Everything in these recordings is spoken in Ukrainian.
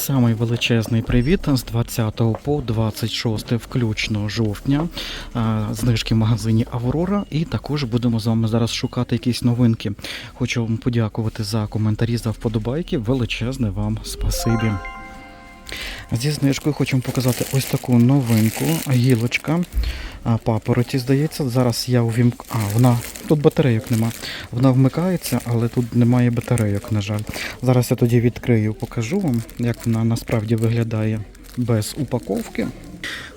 Самий величезний привіт з 20 по 26 включно жовтня. Знижки в магазині Аврора. І також будемо з вами зараз шукати якісь новинки. Хочу вам подякувати за коментарі, за вподобайки. Величезне вам спасибі. Зі знижкою хочу показати ось таку новинку. Гілочка. Папороті, здається. Зараз я увімк... А, вона. Тут батарейок нема. Вона вмикається, але тут немає батарейок, на жаль. Зараз я тоді відкрию, покажу вам, як вона насправді виглядає без упаковки.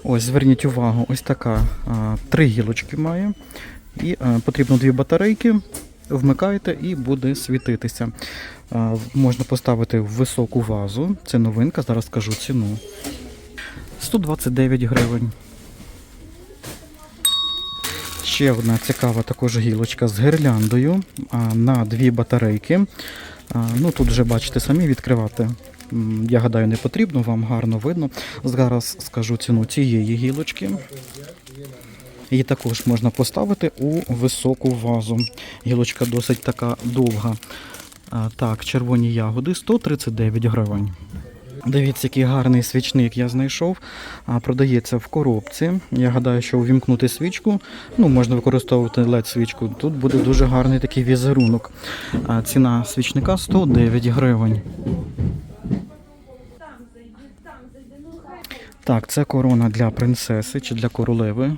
Ось, зверніть увагу, ось така а, три гілочки має. І а, потрібно дві батарейки. Вмикаєте і буде світитися. Можна поставити в високу вазу. Це новинка, зараз скажу ціну. 129 гривень. Ще одна цікава також гілочка з гірляндою на дві батарейки. Ну тут вже бачите самі відкривати. Я гадаю, не потрібно, вам гарно видно. Зараз скажу ціну цієї гілочки. Її також можна поставити у високу вазу. Гілочка досить така довга. Так, червоні ягоди 139 гривень. Дивіться, який гарний свічник я знайшов. Продається в коробці. Я гадаю, що увімкнути свічку, ну, можна використовувати led свічку. Тут буде дуже гарний такий візерунок. Ціна свічника 109 гривень. Так, це корона для принцеси чи для королеви.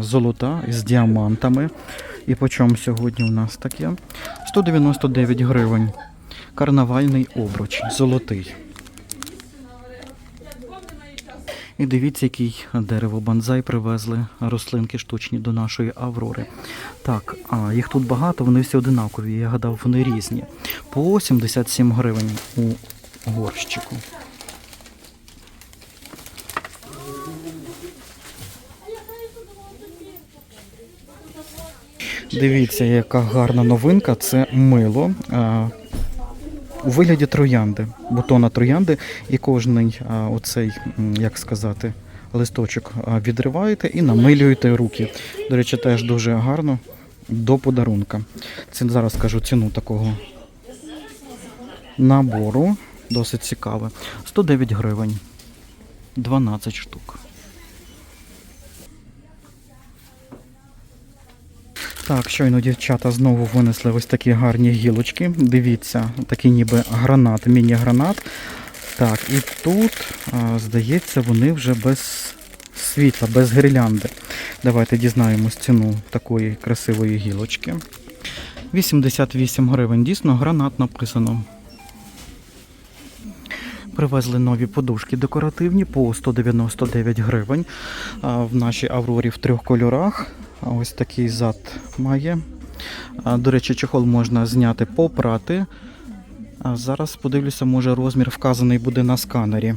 Золота з діамантами. І по чому сьогодні у нас таке? 199 гривень. Карнавальний обруч, золотий. І дивіться, який дерево банзай привезли рослинки штучні до нашої Аврори. Так, а їх тут багато, вони всі одинакові. Я гадав, вони різні. По 77 гривень у горщику. Дивіться, яка гарна новинка. Це мило. А, у вигляді троянди, бутона троянди, і кожний а, оцей, як сказати, листочок відриваєте і намилюєте руки. До речі, теж дуже гарно до подарунка. Це зараз скажу ціну такого набору. Досить цікаве. 109 гривень. 12 штук. Так, щойно дівчата знову винесли ось такі гарні гілочки. Дивіться, такий ніби гранат, міні-гранат. Так, і тут, здається, вони вже без світла, без гірлянди. Давайте дізнаємось ціну такої красивої гілочки. 88 гривень. Дійсно, гранат написано. Привезли нові подушки декоративні по 199 гривень. В нашій Аврорі в трьох кольорах. Ось такий зад має. До речі, чехол можна зняти, попрати. Зараз подивлюся, може розмір вказаний буде на сканері.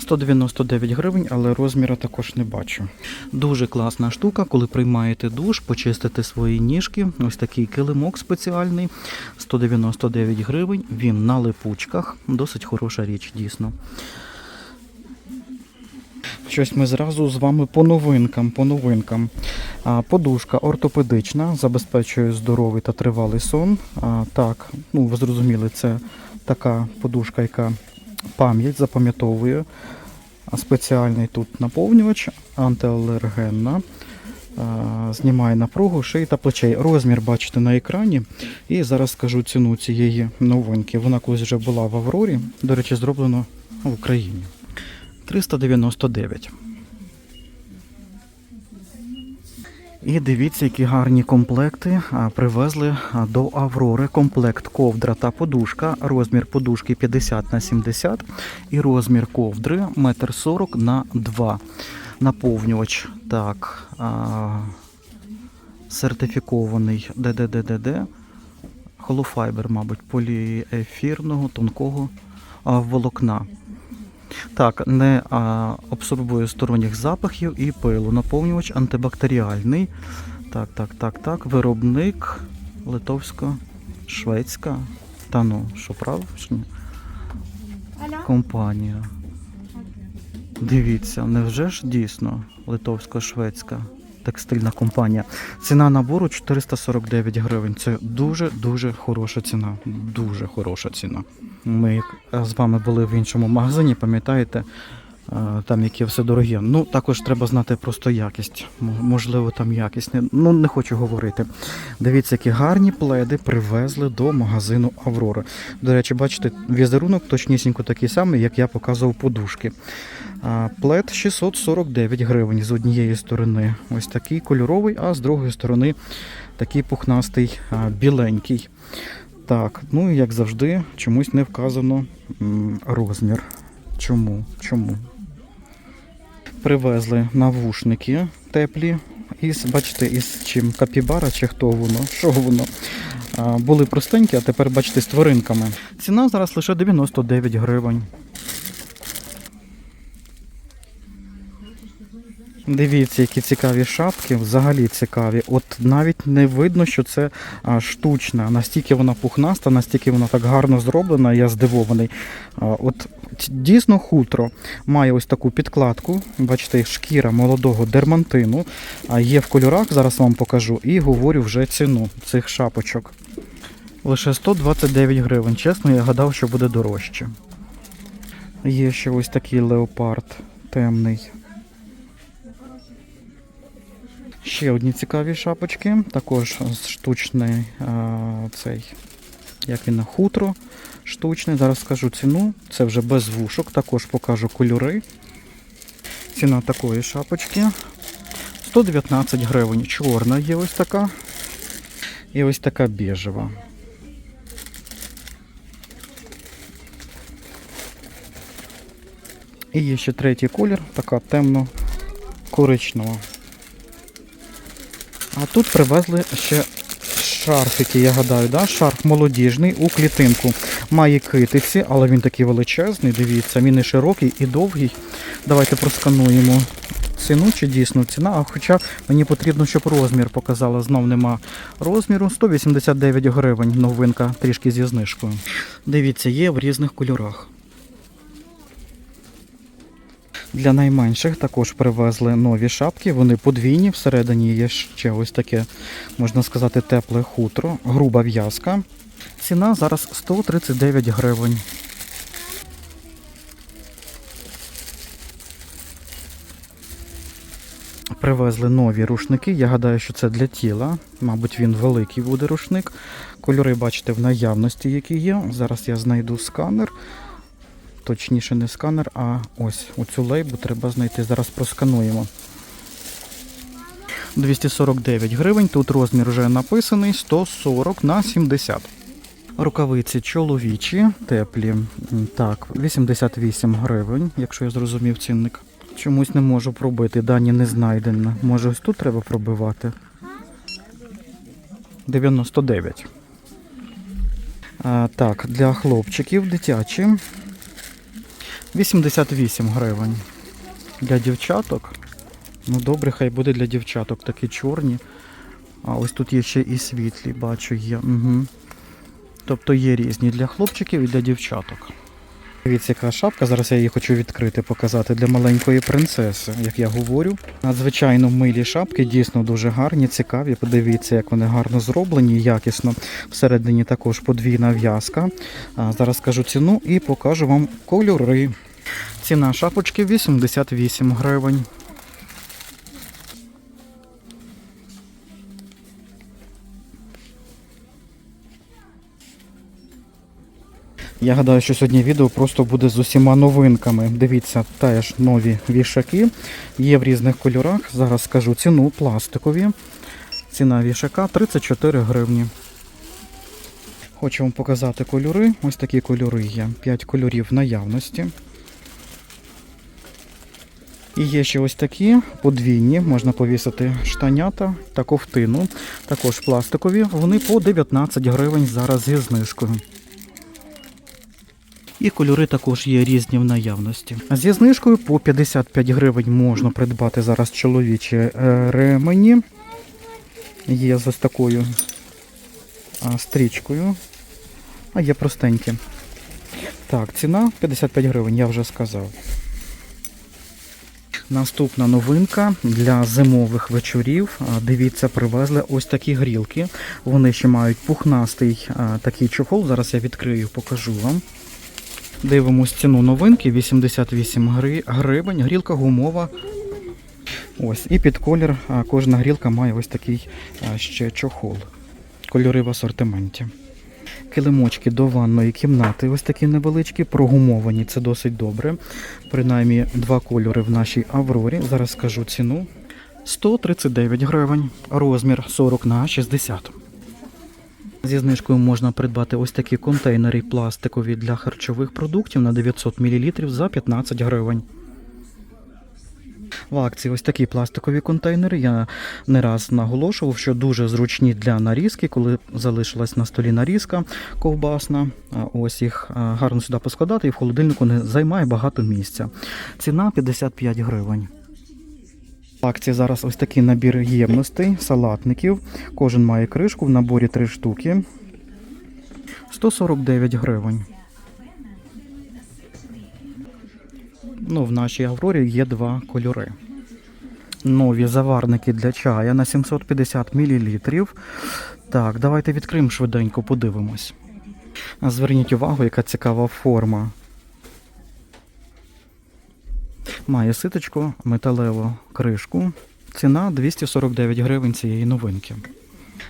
199 гривень, але розміра також не бачу. Дуже класна штука, коли приймаєте душ, почистите свої ніжки. Ось такий килимок спеціальний. 199 гривень. Він на липучках. Досить хороша річ, дійсно. Щось ми зразу з вами по новинкам. По новинкам. Подушка ортопедична, забезпечує здоровий та тривалий сон. Так, ну ви зрозуміли, це така подушка, яка пам'ять запам'ятовує. Спеціальний тут наповнювач, антиалергенна. Знімає напругу шиї та плечей. Розмір бачите на екрані. І зараз скажу ціну цієї новинки. Вона колись вже була в Аврорі. До речі, зроблено в Україні. 399. І дивіться, які гарні комплекти привезли до Аврори. Комплект ковдра та подушка. Розмір подушки 50 на 70 і розмір ковдри 1,40 на 2. Наповнювач так. Сертифікований ДДДДД. Холофайбер, мабуть, поліефірного, тонкого волокна. Так, не а, абсорбує сторонніх запахів і пилу. Наповнювач антибактеріальний. Так, так, так, так. Виробник литовсько-шведська. Та ну, що прав? Компанія. Дивіться, невже ж дійсно литовсько-шведська? Текстильна компанія. Ціна набору 449 гривень. Це дуже-дуже хороша ціна. Дуже хороша ціна. Ми е, з вами були в іншому магазині, пам'ятаєте, там які все дорогі. Ну, також треба знати просто якість. Можливо, там якість. Ну, не хочу говорити. Дивіться, які гарні пледи привезли до магазину Аврора. До речі, бачите, візерунок точнісінько такий самий, як я показував подушки. Плед 649 гривень з однієї сторони. Ось такий кольоровий, а з другої сторони такий пухнастий біленький. Так, ну і як завжди, чомусь не вказано розмір. Чому? Чому? Привезли навушники теплі. І бачите, із чим капібара чи хто воно, що воно. Були простенькі, а тепер бачите з тваринками. Ціна зараз лише 99 гривень. Дивіться, які цікаві шапки, взагалі цікаві. От навіть не видно, що це штучна. Настільки вона пухнаста, настільки вона так гарно зроблена, я здивований. От дійсно хутро має ось таку підкладку. Бачите, шкіра молодого дермантину. Є в кольорах, зараз вам покажу, і говорю вже ціну цих шапочок. Лише 129 гривень. Чесно, я гадав, що буде дорожче. Є ще ось такий леопард темний. Ще одні цікаві шапочки, також штучний цей, як він, на хутро штучний. Зараз скажу ціну. Це вже без вушок, також покажу кольори. Ціна такої шапочки 119 гривень. Чорна є ось така. І ось така біжева. І є ще третій колір, така темно-коричнева. А тут привезли ще шарфики, я гадаю, да? шарф молодіжний у клітинку. Має китиці, але він такий величезний, дивіться, він і широкий, і довгий. Давайте проскануємо ціну чи дійсно ціна. А хоча мені потрібно, щоб розмір показала. Знов нема розміру. 189 гривень. Новинка трішки зі знижкою. Дивіться, є в різних кольорах. Для найменших також привезли нові шапки. Вони подвійні. Всередині є ще ось таке, можна сказати, тепле хутро, груба в'язка. Ціна зараз 139 гривень. Привезли нові рушники. Я гадаю, що це для тіла. Мабуть, він великий буде рушник. Кольори бачите в наявності, які є. Зараз я знайду сканер. Точніше, не сканер, а ось оцю лейбу треба знайти. Зараз проскануємо. 249 гривень. Тут розмір вже написаний 140 на 70. Рукавиці чоловічі, теплі. Так, 88 гривень, якщо я зрозумів цінник. Чомусь не можу пробити, дані не знайдено. Може ось тут треба пробивати? 99. А, так, для хлопчиків дитячі. 88 гривень. Для дівчаток. Ну добре, хай буде для дівчаток такі чорні. А ось тут є ще і світлі, бачу, є. Угу. Тобто є різні для хлопчиків і для дівчаток. Дивіться, яка шапка. Зараз я її хочу відкрити, показати для маленької принцеси, як я говорю. Надзвичайно милі шапки, дійсно дуже гарні, цікаві. Подивіться, як вони гарно зроблені, якісно. Всередині також подвійна в'язка. Зараз скажу ціну і покажу вам кольори. Ціна шапочки 88 гривень. Я гадаю, що сьогодні відео просто буде з усіма новинками. Дивіться, теж нові вішаки. Є в різних кольорах. Зараз скажу ціну пластикові. Ціна вішака 34 гривні. Хочу вам показати кольори. Ось такі кольори є. 5 кольорів наявності. І є ще ось такі подвійні, можна повісити штанята та ковтину. Також пластикові. Вони по 19 гривень зараз зі знижкою. І кольори також є різні в наявності. Зі знижкою по 55 гривень можна придбати зараз чоловічі е, ремені. Є з ось такою стрічкою. А є простенькі. Так, ціна 55 гривень, я вже сказав. Наступна новинка для зимових вечорів. Дивіться, привезли ось такі грілки. Вони ще мають пухнастий такий чохол. Зараз я відкрию, покажу вам. Дивимось ціну новинки 88 гри- гривень. Грілка гумова. Ось, і під колір кожна грілка має ось такий ще чохол. Кольори в асортименті. Килимочки до ванної кімнати, ось такі невеличкі, прогумовані, це досить добре. Принаймні два кольори в нашій Аврорі. Зараз скажу ціну. 139 гривень, розмір 40 на 60. Зі знижкою можна придбати ось такі контейнери пластикові для харчових продуктів на 900 мл за 15 гривень. В акції ось такі пластикові контейнери. Я не раз наголошував, що дуже зручні для нарізки, коли залишилась на столі нарізка ковбасна. Ось їх гарно сюди поскладати і в холодильнику не займає багато місця. Ціна 55 гривень. В акції зараз ось такий набір ємностей, салатників. Кожен має кришку, в наборі 3 штуки. 149 гривень. Ну, в нашій Аврорі є два кольори. Нові заварники для чая на 750 мл. Так, давайте відкриємо швиденько, подивимось. Зверніть увагу, яка цікава форма. Має ситочку, металеву кришку. Ціна 249 гривень цієї новинки.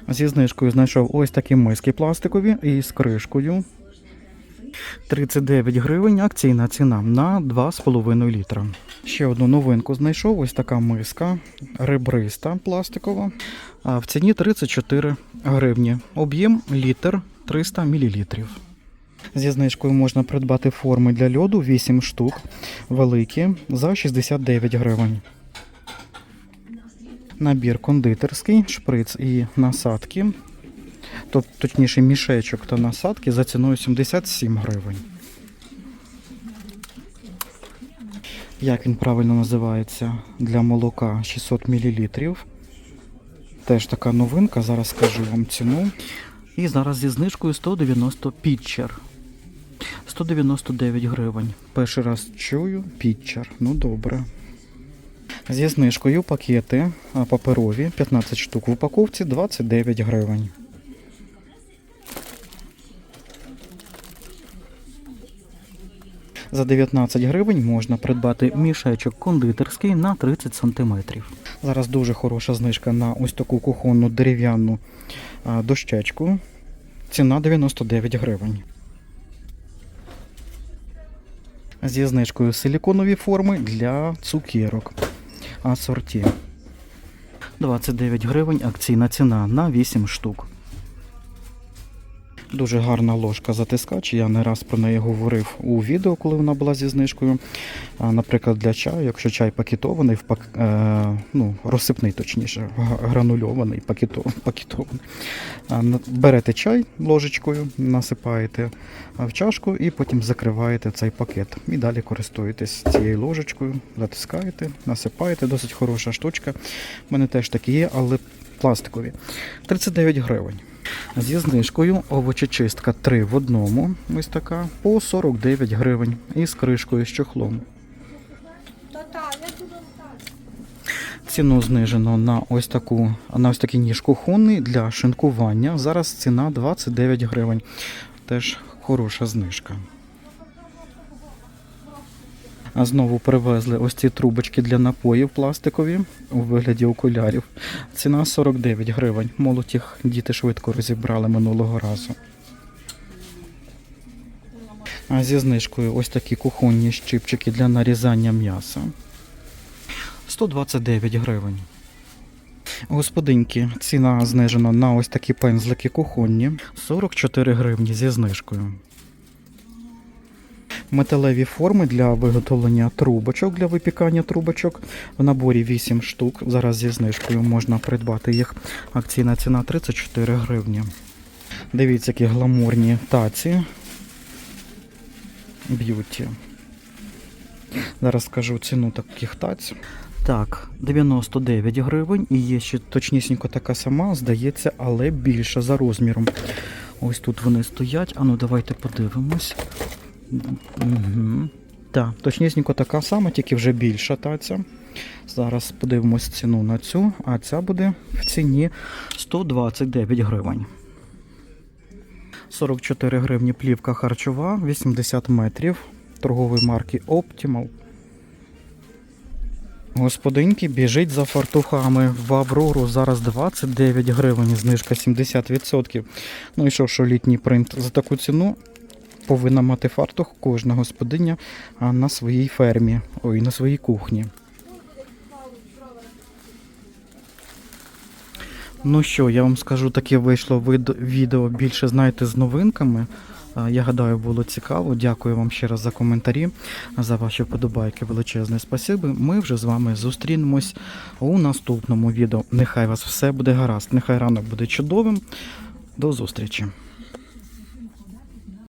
Зі знижкою знайшов ось такі миски пластикові із кришкою. 39 гривень акційна ціна на 2,5 літра. Ще одну новинку знайшов. Ось така миска ребриста пластикова. А в ціні 34 гривні. Об'єм літр 300 мл. Зі знижкою можна придбати форми для льоду 8 штук, великі за 69 гривень. Набір кондитерський, шприц і насадки тобто точніше мішечок та насадки за ціною 77 гривень. Як він правильно називається для молока 600 мл. Теж така новинка, зараз скажу вам ціну. І зараз зі знижкою 190 пітчер. 199 гривень. Перший раз чую пітчер. Ну добре. Зі знижкою пакети паперові 15 штук в упаковці 29 гривень. За 19 гривень можна придбати мішечок кондитерський на 30 см. Зараз дуже хороша знижка на ось таку кухонну дерев'яну дощечку. Ціна 99 гривень. Зі знижкою силіконові форми для цукерок. Асорті. 29 гривень акційна ціна на 8 штук. Дуже гарна ложка затискач. Я не раз про неї говорив у відео, коли вона була зі знижкою. Наприклад, для чаю, якщо чай пакетований, е, ну, розсипний, точніше, гранульований, пакето- пакетований. Берете чай ложечкою, насипаєте в чашку і потім закриваєте цей пакет. І далі користуєтесь цією ложечкою, затискаєте, насипаєте. Досить хороша штучка. У мене теж такі є, але пластикові. 39 гривень. Зі знижкою овочечистка 3 в одному, ось така, по 49 гривень. І з кришкою з чохлом. Ціну знижено на ось таку, на ось такий ніж кухонний для шинкування. Зараз ціна 29 гривень. Теж хороша знижка. Знову привезли ось ці трубочки для напоїв пластикові у вигляді окулярів. Ціна 49 гривень. Молодь їх діти швидко розібрали минулого разу. А зі знижкою ось такі кухонні щипчики для нарізання м'яса. 129 гривень. Господинки, ціна знижена на ось такі пензлики кухонні. 44 гривні зі знижкою. Металеві форми для виготовлення трубочок, для випікання трубочок. В наборі 8 штук. Зараз зі знижкою можна придбати їх. Акційна ціна 34 гривні. Дивіться, які гламурні таці. Б'юті. Зараз скажу ціну таких таць. Так, 99 гривень і є ще точнісінько така сама, здається, але більша за розміром. Ось тут вони стоять. Ану, давайте подивимось. Так, точнісінько така сама, тільки вже більша таця. Зараз подивимось ціну на цю, а ця буде в ціні 129 гривень. 44 гривні плівка харчова, 80 метрів торгової марки Optimal. Господинки біжить за фартухами в Аврору. Зараз 29 гривень, знижка 70%. Ну і що, що літній принт за таку ціну повинна мати фартух кожна господиня на своїй фермі, ой, на своїй кухні. Ну що, я вам скажу, таке вийшло відео більше, знаєте, з новинками. Я гадаю, було цікаво. Дякую вам ще раз за коментарі, за ваші вподобайки. Величезне спасибі. Ми вже з вами зустрінемось у наступному відео. Нехай вас все буде гаразд, нехай ранок буде чудовим. До зустрічі!